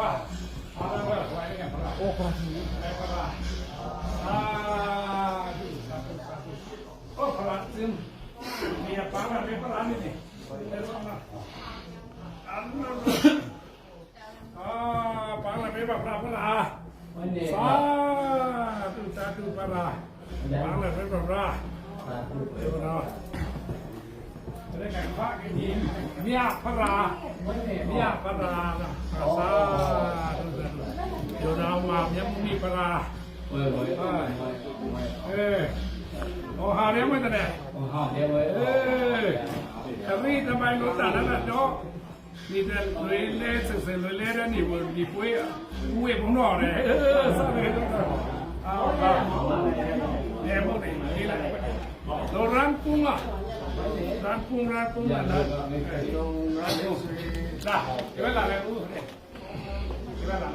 ว่าเอาละว่าไว้ได้กันพระโอ้ความหิวได้พระอ่าดูสาธุสาโอ้พระซึมมีปังมันเป็นพระนี่นี่เป็นพระนะอันนั้นอ่าปังมันเป็นพระพระพระวัดสาธุสาธุพระปังมันเป็นพระพระเดี๋ยวนะได้กันนทีเนี่ยพระราเนี่ยพระรานะสาธุสาธุเดี๋ยวเรามายังมีพระราเว้ยเว้าเรียกไม่แต่เนี่โอ้ห้องเดียวเว้ยเออแต่นี่ทำไมรถตัดนั่นน่ะ မြတ်ဖရာမြတ်ဖရာသာဒုနာမမြတ်မူနိဖရာဟုတ်ဟုတ်အဲဟောဟာရဲမတနဲ့ဟောဟာရဲမအဲတမိတမိုင်းလို့တာနာတော့ဒီတဲ့လေလေစစလေလေရနေဘူးဒီပွေးဦးဝေဘုံတော့ရဲဆက်ရတော့အာဟုတ်ပါဘူးဒီမို့နေလေလာတော့ရန်ကူငါ လာကုံလာကုံလာလာလာဒီဘက်လာလေဦးဒီဘက်လာ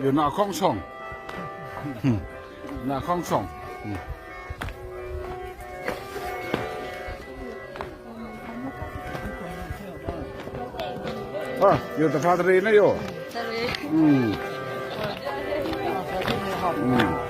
อยู่หน้าคลองช่องอืมหน้าคลองช่องอืมอะอยู่แต่พาตรีนะโยอืมอืมม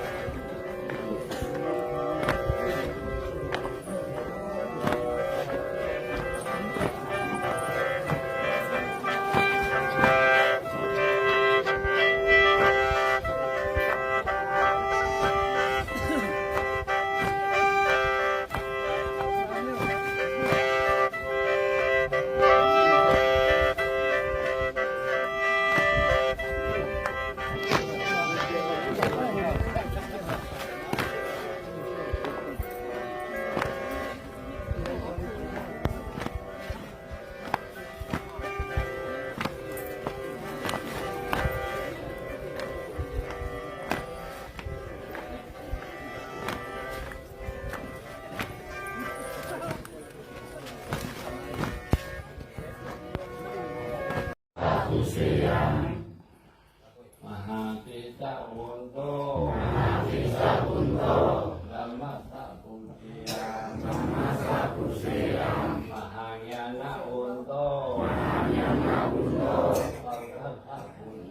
Holy.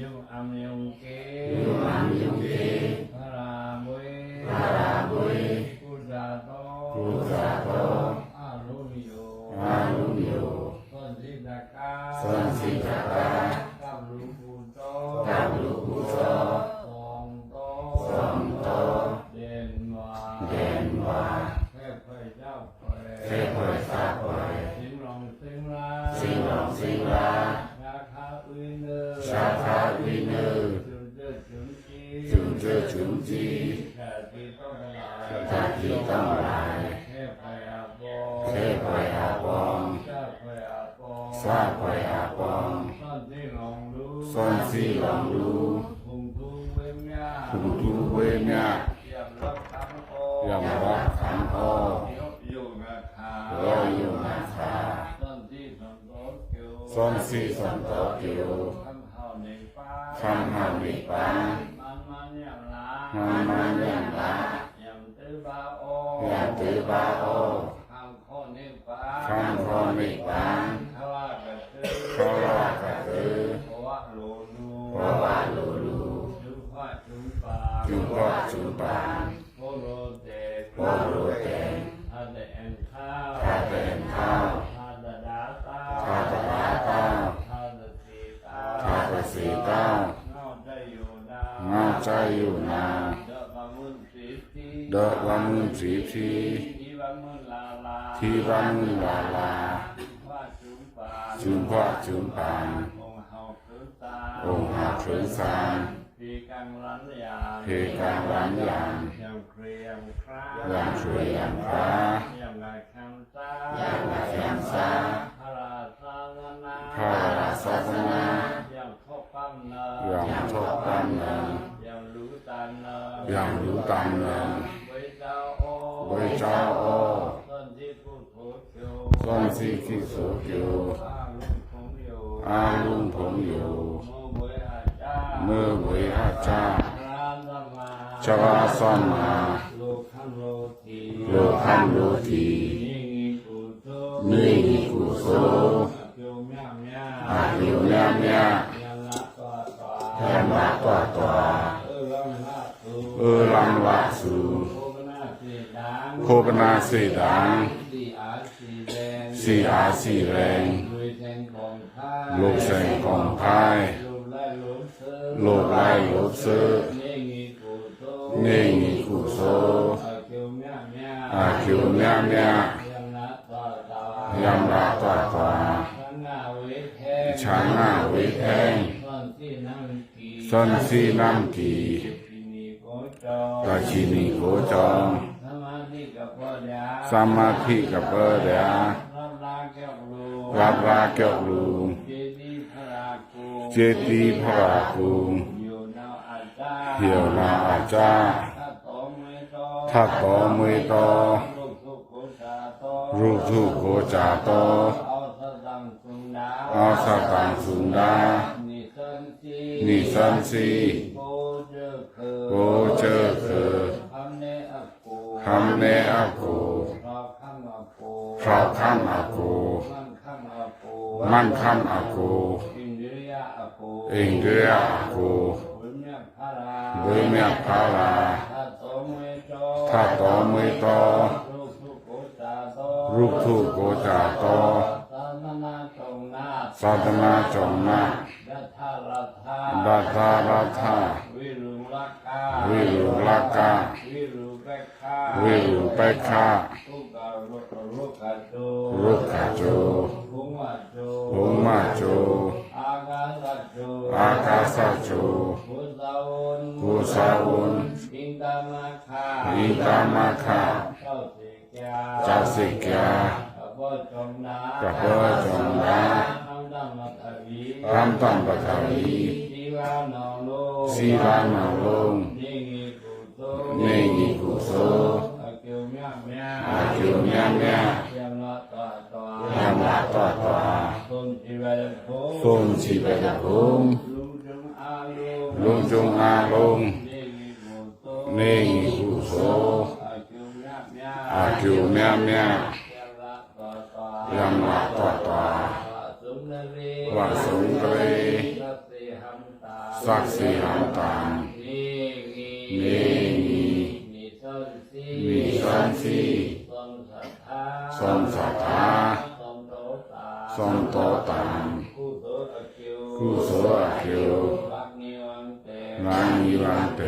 ยุอัมยุงเกยุอัมยุงเกพระราบุยพรราบุยกุจาโตกุจาโตอารุโยอารุโยสันสิตากาสันสิตากาตัมลุกุโตตัมลุกุโตสองโตสองโตเดนวาเดนวาเทพเจ้าเทพ อซาพอาบองต้นที่ลองรู้ส้นสีหลงดูพุงทูเวมยาคุงทูเวญาเยี่ยมรับคำโอยำรักขันโอยกอยู่นาคาโยอยู่นาคาต้นที่สนโตเกียวส้น เป็นข้าวฮาดาดาต้าจะลาข้าวฮาดาสีตาข้าจะสีข้าวเงาใจอยู่นาเงาใจอยู่นาเดอะบามุนสีทีเดอะวันมุนสีพีทีบามุนลาลาที่วันมุนลาลาจุมปาจุนว่าจุนปังองค์เฮาคือตาองค์หาถึงสามพีกังรันยาเพกังรันยางยังเครียมครายังช่วยยังพระยังไงคังตา ยังไงคังตาพระราชานาพระราชานายังครบปั้มเนอยังทบกันเนินยังรู้ตันเนอยังรู้ตามเนินไว้เจ้าโอไว้เจ้าโอต้นที่พูดโผเกียวส้นสีขี้โสกิวอาลุงผมอยู่อาลุงผมอยู่โมเวยอาจาเมื่อเวยอาจารย์รานธรรมาชวาสัมมาโลคันโลทีโลคันโลทีนิงิกุ มิหิกุโสอายุยเมยะยัมมาตัวตัวเออรังวะสุโคปนาสีดังสีอาสีแรงลูกแสงกองพายลูกไล่ลูกซื้อเนงิกุโสอาคิวเมียเมีย ยามละตัวตัวช้างหน้าเวทแทงช้างหน้าเวทแทงต้นที่นั่งกีส้นสีน้ำกีที่นี่โกจอราชินีโกจองสมาธิกับพ่อดาสมาธิกับเบอร์เดียรับลาแก้วลูรับราเกี่ยวลูเจดีย์พระรากูเจตีพระราคูอยู่นาวอาจารย์เหี่ยวนาอาจาถ้าโตไม่โตถ้ รูปทุกโกจาโตเอาสตังสุงดาเอาสตังสุงดานิสันสีนิสันสีโกเจอเคอโกเจอคือคำเนอกูคำเนอากูเพราะคำอากูเพราะข้ามอากูมันคำอากูมันข้ามอากูอินเดียอากูเองเดียอากูบุญเมียพาราบุญเมียพาราถ้าโตไม่โตถ้ รูปทุกโกจาโตสาธนาจงนาศาสนาจงนาดัทธารัทธาดาทาราธาวิรุลักกาวิรุลากาวิรุเปกขาวิรุเปกขาทุกาลุกลุกขโจรุกขโจภูมิโจภูมาโจอากาศจอากาสโจกุสาวุนกุสาวุนอินตามาคา สิกาตะโพจงนาอัมตัมปะทาวีสีลานังลงเนงิกุโสอาเกียวมะมะอาเกียวมะมะยามละตะตวยามละตะตวาสุมจิเวะโภสุมจิเวะโภลุงจงอาลงลุงจงอาลงเนงิกุโส อาคิวญามยายามละตะตะยามละตัวตัวสุนเรวาสุงเรสัตติหัมตาสักสีหันตังนิงิเนงีมีสันสีสันสัทธาสันสัทธาสันโตตทรงโตตังกุโตอะคิวกุโสอะคิวนิวันเตนานิวันเต